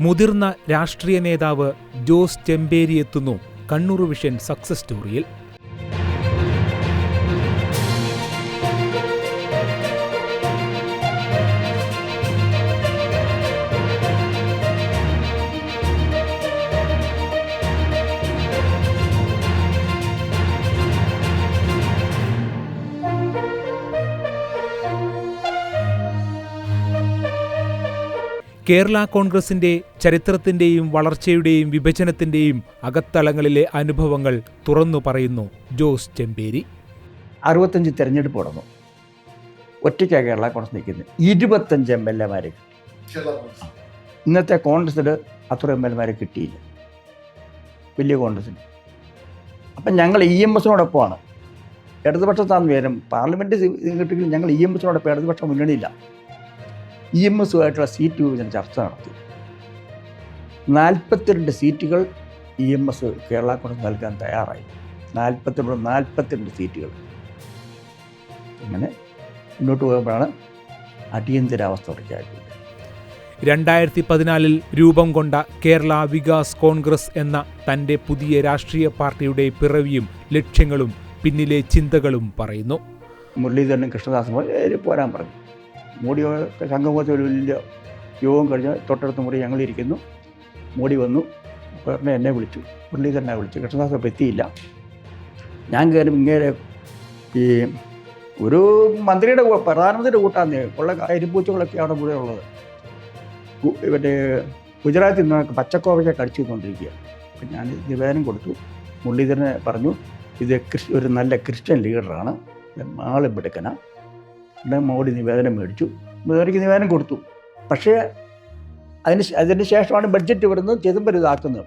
മുതിർന്ന രാഷ്ട്രീയ നേതാവ് ജോസ് ചെമ്പേരി എത്തുന്നു കണ്ണൂർ വിഷൻ സക്സസ് സ്റ്റോറിയിൽ. കേരള കോൺഗ്രസിന്റെ ചരിത്രത്തിന്റെയും വളർച്ചയുടെയും വിഭജനത്തിന്റെയും അകത്തളങ്ങളിലെ അനുഭവങ്ങൾ തുറന്നു പറയുന്നു. ജോസ് ചെമ്പേരി. അറുപത്തഞ്ച് തെരഞ്ഞെടുപ്പ് നടന്നു ഒറ്റയ്ക്കാണ് കേരള കോൺഗ്രസ് നിൽക്കുന്നത് ഇരുപത്തഞ്ച് എം എൽ എമാരെ ഇന്നത്തെ കോൺഗ്രസിന് അത്ര എം എൽ എമാരെ കിട്ടിയില്ല. വലിയ കോൺഗ്രസിന്. അപ്പം ഞങ്ങൾ ഇ എം എസിനോടൊപ്പമാണ്. ഇടതുപക്ഷത്താന്ന് പേരും പാർലമെന്റ് കിട്ടിയെങ്കിലും ഞങ്ങൾ ഇ എം എസിനോടൊപ്പം ഇടതുപക്ഷ മുന്നണിയില്ല. ഇ എം എസുമായിട്ടുള്ള സീറ്റ് വിഭജന ചർച്ച നടത്തി. നാൽപ്പത്തിരണ്ട് സീറ്റുകൾ E M S Kerala Congress നൽകാൻ തയ്യാറായി. നാൽപ്പത്തിരണ്ട് നാൽപ്പത്തിരണ്ട് സീറ്റുകൾ അങ്ങനെ മുന്നോട്ട് പോകുമ്പോഴാണ് അടിയന്തരാവസ്ഥ പ്രഖ്യാപിക്കുന്നത് രണ്ടായിരത്തി പതിനാലിൽ രൂപം കൊണ്ട കേരള വികാസ് കോൺഗ്രസ് എന്ന തന്റെ പുതിയ രാഷ്ട്രീയ പാർട്ടിയുടെ പിറവിയും ലക്ഷ്യങ്ങളും പിന്നിലെ ചിന്തകളും പറയുന്നു. മുരളീധരനും കൃഷ്ണദാസും പോരാൻ പറഞ്ഞു. മോഡി സംഘമൊക്കെ ഒരു വലിയ യോഗം കഴിഞ്ഞ് തൊട്ടടുത്ത മുറി ഞങ്ങളിരിക്കുന്നു. മോഡി വന്നു ഉടനെ എന്നെ വിളിച്ചു. മുരളീധരനെ വിളിച്ചു. കൃഷ്ണദാസ് അപ്പം എത്തിയില്ല. ഞാൻ കയറി ഇങ്ങനെ ഈ ഒരു മന്ത്രിയുടെ പ്രധാനമന്ത്രിയുടെ കൂട്ടാന്ന് ഉള്ള എരിപ്പൂച്ചകളൊക്കെ അവിടെ കൂടെ ഉള്ളത്. മറ്റേ ഗുജറാത്തിൽ നിന്ന് പച്ചക്കോവയ്ക്ക് കടിച്ചു കൊണ്ടിരിക്കുക അപ്പം ഞാൻ നിവേദനം കൊടുത്തു. മുരളീധരനെ പറഞ്ഞു ഇത് ഒരു നല്ല ക്രിസ്ത്യൻ ലീഡറാണ്. ആളെ മിടുക്കന പിന്നെ മോഡി നിവേദനം മേടിച്ചു. മോദിക്ക് നിവേദനം കൊടുത്തു. പക്ഷേ അതിന് അതിന് ശേഷമാണ് ബഡ്ജറ്റ് വരുന്നത് ചിദംബരം ഇതാക്കുന്നത്.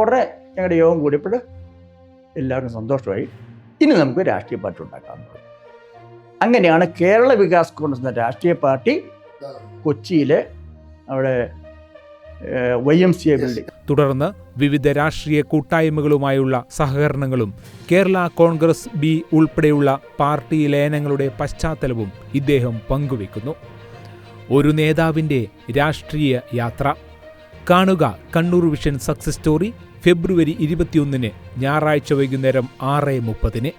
ഉടനെ ഞങ്ങളുടെ യോഗം കൂടിയപ്പോൾ എല്ലാവർക്കും സന്തോഷമായി. ഇനി നമുക്ക് രാഷ്ട്രീയ പാർട്ടി പറഞ്ഞു അങ്ങനെയാണ് കേരള വികാസ് കോൺഗ്രസ് എന്ന രാഷ്ട്രീയ പാർട്ടി കൊച്ചിയിലെ അവിടെ Y M C A building തുടർന്ന് വിവിധ രാഷ്ട്രീയ കൂട്ടായ്മകളുമായുള്ള സഹകരണങ്ങളും കേരള കോൺഗ്രസ് ബി ഉൾപ്പെടെയുള്ള പാർട്ടി ലയനങ്ങളുടെ പശ്ചാത്തലവും ഇദ്ദേഹം പങ്കുവെക്കുന്നു ഒരു നേതാവിന്റെ രാഷ്ട്രീയ യാത്ര. കാണുക കണ്ണൂർ വിഷൻ സക്സസ് സ്റ്റോറി ഫെബ്രുവരി ഇരുപത്തിയൊന്നിന് ഞായറാഴ്ച വൈകുന്നേരം ആറ് മുപ്പതിന്.